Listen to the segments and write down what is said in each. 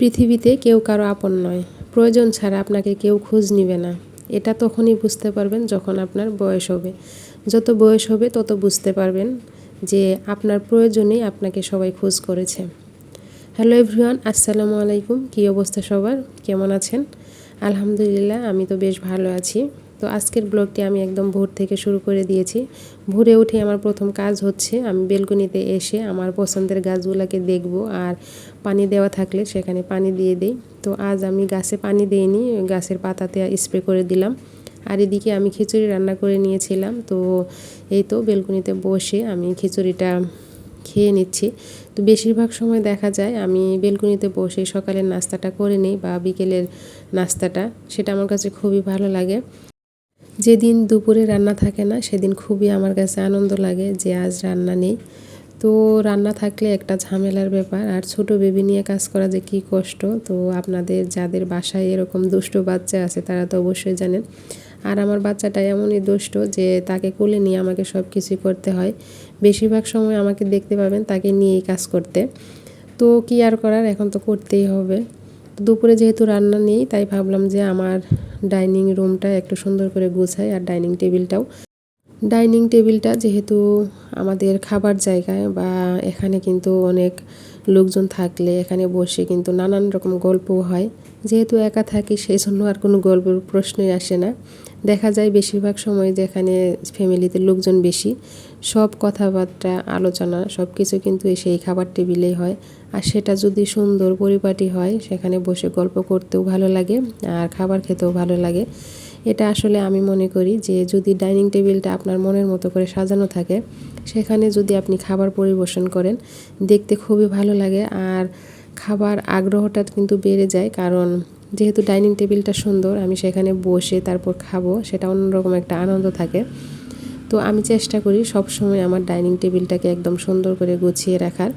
পৃথিবীতে কেউ কারও আপন নয়। প্রয়োজন ছাড়া আপনাকে কেউ খোঁজ নিবে না। এটা তখনই বুঝতে পারবেন যখন আপনার বয়স হবে। যত বয়স হবে, তত বুঝতে পারবেন যে আপনার প্রয়োজনেই আপনাকে সবাই খোঁজ করেছে। হ্যালো এভরিওয়ান, আসসালামু আলাইকুম। কী অবস্থা সবার? কেমন আছেন? আলহামদুলিল্লাহ, আমি তো বেশ ভালো আছি। তো আজকের ব্লগটি আমি একদম ভোর থেকে শুরু করে দিয়েছি। ভোরে উঠে আমার প্রথম কাজ হচ্ছে আমি বেলকনিতে এসে আমার পছন্দের গাছগুলোকে দেখব আর পানি দেওয়া থাকলে সেখানে পানি দিয়ে দিই। তো আজ আমি গাছে পানি দিইনি গাছের পাতাতে স্প্রে করে দিলাম। আর এদিকে আমি খিচুড়ি রান্না করে নিয়েছিলাম। তো এই তো বেলকনিতে বসে আমি খিচুড়িটা খেয়ে নিচ্ছি। তো বেশিরভাগ সময় দেখা যায় আমি বেলকনিতে বসে সকালের নাস্তাটা করে নিই বা বিকেলের নাস্তাটা, সেটা আমার কাছে খুবই ভালো লাগে। যেদিন দুপুরে রান্না থাকে না, সেদিন খুবই আমার কাছে আনন্দ লাগে যে আজ রান্না নেই। তো রান্না থাকলে একটা ঝামেলার ব্যাপার। আর ছোট বেবি নিয়ে কাজ করা যে কী কষ্ট। তো আপনাদের যাদের বাসায় এরকম দুষ্ট বাচ্চা আছে, তারা তো অবশ্যই জানেন। আর আমার বাচ্চাটা এমনই দুষ্ট যে তাকে কোলে নিয়ে আমাকে সব কিছুই করতে হয়। বেশিরভাগ সময় আমাকে দেখতে পাবেন তাকে নিয়েই কাজ করতে। তো কি আর করার? এখন তো করতেই হবে। দুপুরে যেহেতু রান্না নেই, তাই ভাবলাম যে আমার ডাইনিং রুমটা একটু সুন্দর করে গোছায় আর ডাইনিং টেবিলটাও। ডাইনিং টেবিলটা যেহেতু আমাদের খাবার জায়গায় বা এখানে কিন্তু অনেক লোকজন থাকলে এখানে বসে কিন্তু নানান রকম গল্প হয়। যেহেতু একা থাকি সেই জন্য আর কোনো গল্পের প্রশ্নই আসে না। দেখা যায় বেশিরভাগ সময় যেখানে ফ্যামিলিতে লোকজন বেশি, সব কথাবার্তা, আলোচনা সব কিছু কিন্তু সেই খাবার টেবিলেই হয়। আর সেটা যদি সুন্দর পরিপাটি হয়, সেখানে বসে গল্প করতেও ভালো লাগে আর খাবার খেতেও ভালো লাগে। এটা আসলে আমি মনে করি যে, যদি ডাইনিং টেবিলটা আপনার মনের মতো করে সাজানো থাকে, সেখানে যদি আপনি খাবার পরিবেশন করেন, দেখতে খুবই ভালো লাগে। আর খাবার আগ্রহটা কিন্তু বেড়ে যায়, কারণ যেহেতু ডাইনিং টেবিলটা সুন্দর, আমি সেখানে বসে তারপর খাব, সেটা অন্যরকম একটা আনন্দ থাকে। তো আমি চেষ্টা করি সব সময় আমার ডাইনিং টেবিলটাকে একদম সুন্দর করে গুছিয়ে রাখার।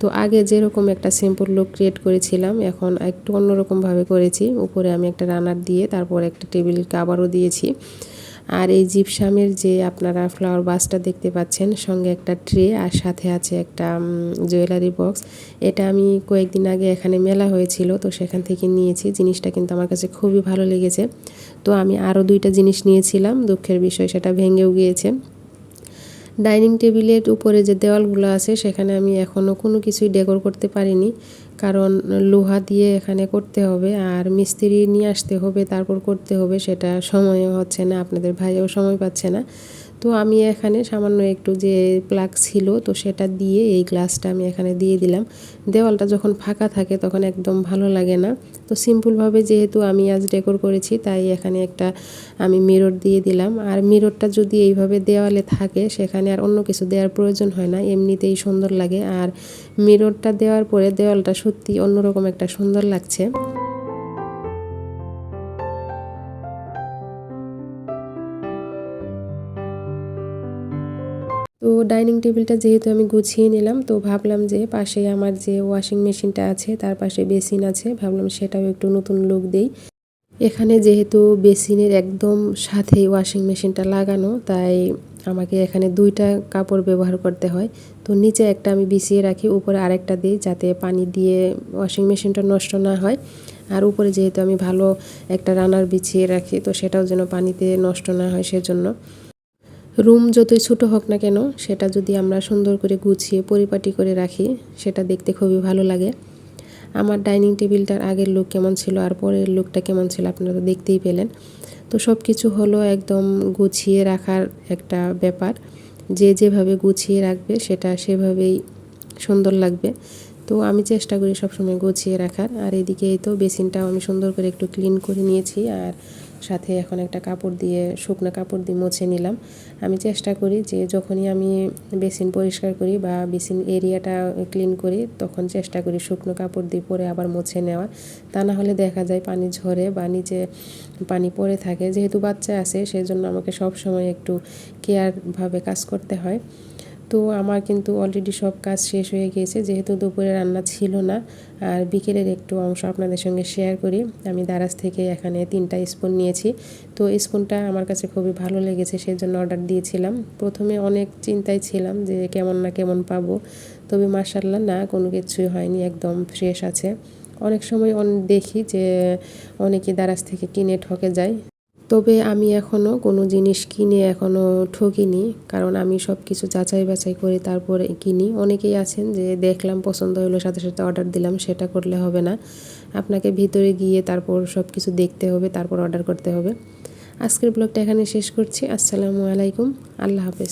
তো আগে যেরকম একটা সিম্পল লুক ক্রিয়েট করেছিলাম, এখন একটু অন্যরকমভাবে করেছি। উপরে আমি একটা রানার দিয়ে তারপর একটা টেবিল কাবারও দিয়েছি। আর এই জিপসামের যে আপনারা ফ্লাওয়ার বাসটা দেখতে পাচ্ছেন, সঙ্গে একটা ট্রে আর সাথে আছে একটা জুয়েলারি বক্স এটা আমি কয়েকদিন আগে এখানে মেলা হয়েছিল, তো সেখান থেকে নিয়েছি। জিনিসটা কিন্তু আমার কাছে খুবই ভালো লেগেছে। তো আমি আরও দুইটা জিনিস নিয়েছিলাম, দুঃখের বিষয় সেটা ভেঙেও গিয়েছে। ডাইনিং টেবিলের উপরে যে দেওয়ালগুলো আছে, সেখানে আমি এখনও কোনো কিছুই ডেকোর করতে পারিনি। কারণ লোহা দিয়ে এখানে করতে হবে, আর মিস্ত্রি নিয়ে আসতে হবে, তারপর করতে হবে, সেটা সময় হচ্ছে না, আপনাদের ভাইও সময় পাচ্ছে না। তো আমি এখানে সামান্য একটু যে প্লাগ ছিল, তো সেটা দিয়ে এই গ্লাসটা আমি এখানে দিয়ে দিলাম। দেওয়ালটা যখন ফাঁকা থাকে তখন একদম ভালো লাগে না। তো সিম্পলভাবে যেহেতু আমি আজ ডেকোর করেছি, তাই এখানে একটা আমি মিরর দিয়ে দিলাম। আর মিররটা যদি এইভাবে দেওয়ালে থাকে, সেখানে আর অন্য কিছু দেওয়ার প্রয়োজন হয় না, এমনিতেই সুন্দর লাগে। আর মিররটা দেওয়ার পরে দেওয়ালটা সত্যি অন্যরকম একটা সুন্দর লাগছে। তো ডাইনিং টেবিলটা যেহেতু আমি গুছিয়ে নিলাম, তো ভাবলাম যে পাশে আমার যে ওয়াশিং মেশিনটা আছে, তার পাশে বেসিন আছে, ভাবলাম সেটাও একটু নতুন লুক দেই। এখানে যেহেতু বেসিনের একদম সাথে ওয়াশিং মেশিনটা লাগানো, তাই আমাকে এখানে দুইটা কাপড় ব্যবহার করতে হয়। তো নিচে একটা আমি বিছিয়ে রাখি, উপরে আরেকটা দিই যাতে পানি দিয়ে ওয়াশিং মেশিনটা নষ্ট না হয়। আর উপরে যেহেতু আমি ভালো একটা রানার বিছিয়ে রাখি, তো সেটাও যেন পানিতে নষ্ট না হয় সেজন্য। রুম যতই ছোটো হোক না কেন, সেটা যদি আমরা সুন্দর করে গুছিয়ে, পরিপাটি করে রাখি, সেটা দেখতে খুবই ভালো লাগে। আমার ডাইনিং টেবিলটার আগের লুক কেমন ছিল আর পরের লুকটা কেমন ছিল আপনারা তো দেখতেই পেলেন। তো সব কিছু হলো একদম গুছিয়ে রাখার একটা ব্যাপার। যে যেভাবে গুছিয়ে রাখবে, সেটা সেভাবেই সুন্দর লাগবে। তো আমি চেষ্টা করি সবসময় গুছিয়ে রাখার। আর এদিকে তো বেসিনটাও আমি সুন্দর করে একটু ক্লিন করে নিয়েছি। আর সাথে এখন একটা কাপড় দিয়ে, শুকনো কাপড় দিয়ে মুছে নিলাম। আমি চেষ্টা করি যে যখনই আমি বেসিন পরিষ্কার করি বা বেসিন এরিয়াটা ক্লিন করি, তখন চেষ্টা করি শুকনো কাপড় দিয়ে পরে আবার মুছে নেওয়া। তা না হলে দেখা যায় পানি ঝরে বা নিচে পানি পড়ে থাকে। যেহেতু বাচ্চা আছে সেই জন্য আমাকে সব সময় একটু কেয়ারভাবে কাজ করতে হয়। তো আমার কিন্তু অলরেডি সব কাজ শেষ হয়ে গিয়েছে, যেহেতু দুপুরে রান্না ছিল না, আর বিকেলের একটু অংশ আপনাদের সঙ্গে শেয়ার করি। আমি দারাজ থেকে এখানে তিনটা স্পুন নিয়েছি। তো স্পুনটা আমার কাছে খুবই ভালো লেগেছে সেই জন্য অর্ডার দিয়েছিলাম। প্রথমে অনেক চিন্তায় ছিলাম যে কেমন না কেমন পাবো, তবে মার্শাল্লাহ না, কোনো কিছুই হয়নি, একদম ফ্রেশ আছে। অনেক সময় দেখি যে অনেকে দারাজ থেকে কিনে ঠকে যায়। তবে আমি এখনও কোনো জিনিস কিনে এখনও ঠকিনি, কারণ আমি সব কিছু যাচাই বাছাই করে তারপরে কিনি। অনেকেই আছেন যে দেখলাম, পছন্দ হলো, সাথে সাথে অর্ডার দিলাম, সেটা করলে হবে না। আপনাকে ভিতরে গিয়ে তারপর সব কিছু দেখতে হবে, তারপর অর্ডার করতে হবে। আজকের ব্লগটা এখানে শেষ করছি। আসসালামু আলাইকুম। আল্লাহ হাফেজ।